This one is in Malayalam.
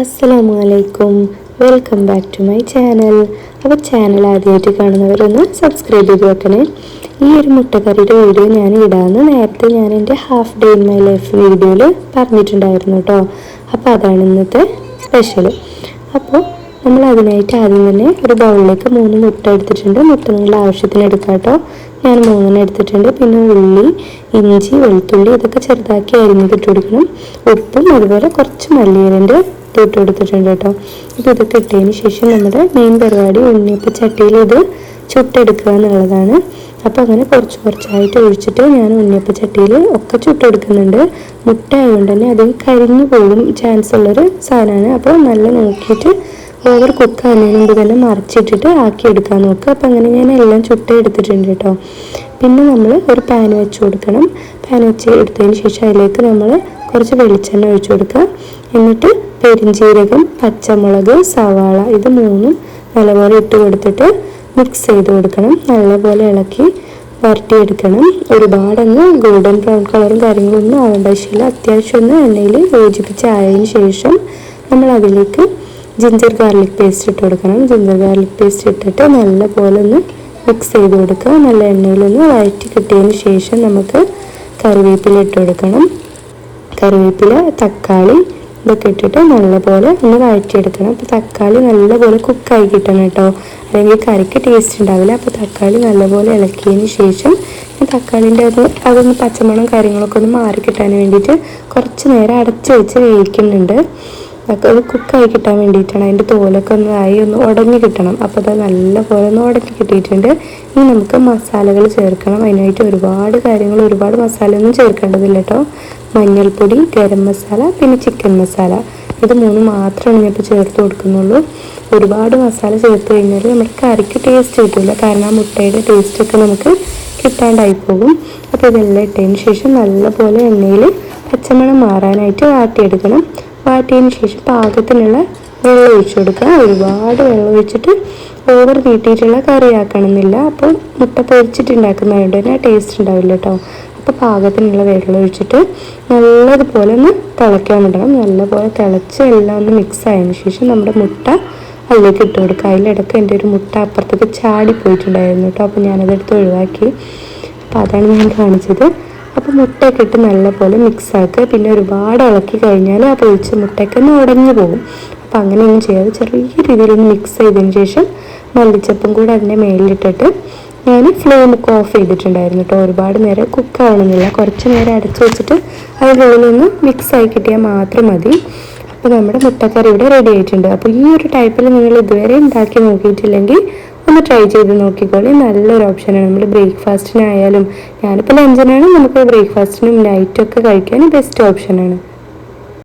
അസ്സലാമു അലൈക്കും welcome back to my channel അപ്പോൾ ചാനൽ ആദ്യമായിട്ട് കാണുന്നവരൊന്ന് സബ്സ്ക്രൈബ് ചെയ്ത് വെക്കണേ. ഈ ഒരു മുട്ടക്കറിയുടെ വീഡിയോ ഞാൻ ഇടാമെന്ന് നേരത്തെ ഞാൻ എന്റെ half day in my life വീഡിയോയിൽ പറഞ്ഞിട്ടുണ്ടായിരുന്നു കേട്ടോ അപ്പോൾ അതാണ് ഇന്നത്തെ സ്പെഷ്യൽ അപ്പോൾ നമ്മൾ അതിനായിട്ട് ആദ്യം തന്നെ ഒരു ബൗളിലേക്ക് മൂന്ന് മുട്ട എടുത്തിട്ടുണ്ട്. മുട്ട നിങ്ങളുടെ ആവശ്യത്തിന് എടുക്കാം കേട്ടോ ഞാൻ മൂന്നെണ്ണം എടുത്തിട്ടുണ്ട്. പിന്നെ ഉള്ളി ഇഞ്ചി വെളുത്തുള്ളി ഇതൊക്കെ ചെറുതാക്കി അരിഞ്ഞിട്ട് കൊടുക്കണം. ഉപ്പും അതുപോലെ കുറച്ച് മല്ലിയിലന്റെ ഇട്ട് കൊടുത്തിട്ടുണ്ട് കേട്ടോ. അപ്പോൾ ഇതൊക്കെ ഇട്ടതിന് ശേഷം നമ്മുടെ മെയിൻ പരിപാടി ഉണ്ണിയപ്പം ചട്ടിയിൽ ഇത് ചുട്ടെടുക്കുക എന്നുള്ളതാണ്. അപ്പോൾ അങ്ങനെ കുറച്ച് കുറച്ചായിട്ട് ഒഴിച്ചിട്ട് ഞാൻ ഉണ്ണിയപ്പം ചട്ടിയിൽ ഒക്കെ ചുട്ടെടുക്കുന്നുണ്ട്. മുട്ട ആയതുകൊണ്ട് തന്നെ അത് കരിഞ്ഞു പോകും ചാൻസ് ഉള്ളൊരു സാധനമാണ്. അപ്പോൾ നല്ല നോക്കിയിട്ട് ഓവർ കുക്ക് ആകുന്നതിന് മുമ്പ് തന്നെ മറിച്ചിട്ടിട്ട് ആക്കിയെടുക്കാൻ നോക്കുക. അപ്പം അങ്ങനെ ഞാൻ എല്ലാം ചുട്ട് എടുത്തിട്ടുണ്ട് കേട്ടോ. പിന്നെ നമ്മൾ ഒരു പാൻ വെച്ച് കൊടുക്കണം. പാൻ വെച്ച് എടുത്തതിന് ശേഷം അതിലേക്ക് നമ്മൾ കുറച്ച് വെളിച്ചെണ്ണ ഒഴിച്ചു കൊടുക്കുക. എന്നിട്ട് പെരിഞ്ചീരകം പച്ചമുളക് സവാള ഇത് മൂന്നും നല്ലപോലെ ഇട്ട് കൊടുത്തിട്ട് മിക്സ് ചെയ്ത് കൊടുക്കണം. നല്ലപോലെ ഇളക്കി വരട്ടിയെടുക്കണം. ഒരുപാടൊന്ന് ഗോൾഡൻ ബ്രൗൺ കളറും കാര്യങ്ങളൊന്നും ആവേണ്ട ആവശ്യമില്ല. അത്യാവശ്യം ഒന്ന് എണ്ണയിൽ യോജിപ്പിച്ച് ആയതിനു ശേഷം നമ്മൾ അതിലേക്ക് ജിഞ്ചർ ഗാർലിക് പേസ്റ്റ് ഇട്ട് കൊടുക്കണം. ജിഞ്ചർ ഗാർലിക് പേസ്റ്റ് ഇട്ടിട്ട് നല്ല പോലെ ഒന്ന് മിക്സ് ചെയ്ത് കൊടുക്കുക. നല്ല എണ്ണയിലൊന്ന് വഴറ്റി കിട്ടിയതിന് ശേഷം നമുക്ക് കറിവേപ്പില ഇട്ട് കൊടുക്കണം. കറിവേപ്പില തക്കാളി ഇതൊക്കെ ഇട്ടിട്ട് നല്ലപോലെ ഒന്ന് വഴറ്റിയെടുക്കണം. അപ്പോൾ തക്കാളി നല്ലപോലെ കുക്കായി കിട്ടണം കേട്ടോ. അല്ലെങ്കിൽ കറിക്ക് ടേസ്റ്റ് ഉണ്ടാവില്ല. അപ്പോൾ തക്കാളി നല്ലപോലെ ഇളക്കിയതിന് ശേഷം തക്കാളിന്റെ അത് അതൊന്ന് പച്ചമണം കാര്യങ്ങളൊക്കെ ഒന്ന് മാറി കിട്ടാൻ വേണ്ടിയിട്ട് കുറച്ച് നേരം അടച്ച് വെച്ച് വേവിക്കുന്നുണ്ട്. അത് കുക്കായി കിട്ടാൻ വേണ്ടിയിട്ടാണ് അതിന്റെ തോലൊക്കെ ഒന്ന് ആയി ഒന്ന് ഉടഞ്ഞു കിട്ടണം. അപ്പോൾ അത് നല്ലപോലെ ഒന്ന് ഉടക്കി കിട്ടിയിട്ടുണ്ട്. ഇനി നമുക്ക് മസാലകൾ ചേർക്കണം. അതിനായിട്ട് ഒരുപാട് കാര്യങ്ങൾ ഒരുപാട് മസാല ഒന്നും ചേർക്കേണ്ടതില്ല കേട്ടോ. മഞ്ഞൾപ്പൊടി ഗരം മസാല പിന്നെ ചിക്കൻ മസാല. ഇത് മൂന്ന് മാത്രമാണ് ഞാൻ ഇപ്പോൾ ചേർത്ത് കൊടുക്കുന്നുള്ളൂ. ഒരുപാട് മസാല ചേർത്ത് കഴിഞ്ഞാൽ നമ്മുടെ കറിക്ക് ടേസ്റ്റ് കിട്ടില്ല കാരണം ആ മുട്ടയുടെ ടേസ്റ്റൊക്കെ നമുക്ക് കിട്ടാണ്ടായി പോകും. അപ്പോൾ ഇതെല്ലാം ഇട്ടതിന് ശേഷം നല്ലപോലെ എണ്ണയിൽ പച്ചമണം മാറാനായിട്ട് വാട്ടിയെടുക്കണം. വാട്ടിയതിന് ശേഷം പാകത്തിനുള്ള വെള്ളം ഒഴിച്ചു കൊടുക്കുക. ഒരുപാട് വെള്ളം ഒഴിച്ചിട്ട് ഓവർ നീട്ടിയിട്ടുള്ള കറി ആക്കണമെന്നില്ല അപ്പോൾ മുട്ട പൊരിച്ചിട്ടുണ്ടാക്കുന്നതുകൊണ്ട് തന്നെ ടേസ്റ്റ് ഉണ്ടാവില്ല കേട്ടോ. അപ്പോൾ പാകത്തിനുള്ള വെള്ളം ഒഴിച്ചിട്ട് നല്ലതുപോലെ ഒന്ന് തിളയ്ക്കാൻ വിടണം നല്ലപോലെ തിളച്ച് എല്ലാം ഒന്ന് മിക്സ് ആയതിന് ശേഷം നമ്മുടെ മുട്ട അതിലേക്ക് ഇട്ട് കൊടുക്കുക അതിലിടക്ക് എന്റെ ഒരു മുട്ട അപ്പുറത്തേക്ക് ചാടി പോയിട്ടുണ്ടായിരുന്നു കേട്ടോ. അപ്പോൾ ഞാനതെടുത്ത് ഒഴിവാക്കി. അപ്പോൾ അതാണ് ഞാൻ കാണിച്ചത്. അപ്പോൾ മുട്ടയൊക്കെ ഇട്ട് നല്ലപോലെ മിക്സ് ആക്കുക. പിന്നെ ഒരുപാട് ഇളക്കി കഴിഞ്ഞാൽ ആ പൊഴിച്ച മുട്ടയൊക്കെ ഒന്ന് ഉടഞ്ഞു പോകും. അപ്പോൾ അങ്ങനെയൊന്നും ചെയ്യാതെ ചെറിയ രീതിയിലൊന്ന് മിക്സ് ചെയ്തതിന് ശേഷം മല്ലിച്ചപ്പും കൂടെ അതിന്റെ മേലിട്ടിട്ട് ഞാൻ ഫ്ലെയിം ഒക്കെ ഓഫ് ചെയ്തിട്ടുണ്ടായിരുന്നു കേട്ടോ ഒരുപാട് നേരം കുക്ക് ആവണമെന്നില്ല. കുറച്ച് നേരം അടച്ചു വെച്ചിട്ട് അതിനുള്ളിലൊന്ന് മിക്സ് ആയി കിട്ടിയാൽ മാത്രം മതി. അപ്പോൾ നമ്മുടെ മുട്ടക്കറി ഇവിടെ റെഡി ആയിട്ടുണ്ട്. അപ്പോൾ ഈ ഒരു ടൈപ്പിൽ നിങ്ങൾ ഇതുവരെ ഉണ്ടാക്കി നോക്കിയിട്ടില്ലെങ്കിൽ ഒന്ന് ട്രൈ ചെയ്ത് നോക്കിക്കോളി. നല്ലൊരു ഓപ്ഷനാണ് നമ്മൾ ബ്രേക്ക്ഫാസ്റ്റിനായാലും ഞാനിപ്പോൾ ലഞ്ചിനാണ് നമുക്ക് ബ്രേക്ക്ഫാസ്റ്റിനും നൈറ്റൊക്കെ കഴിക്കാൻ ബെസ്റ്റ് ഓപ്ഷനാണ്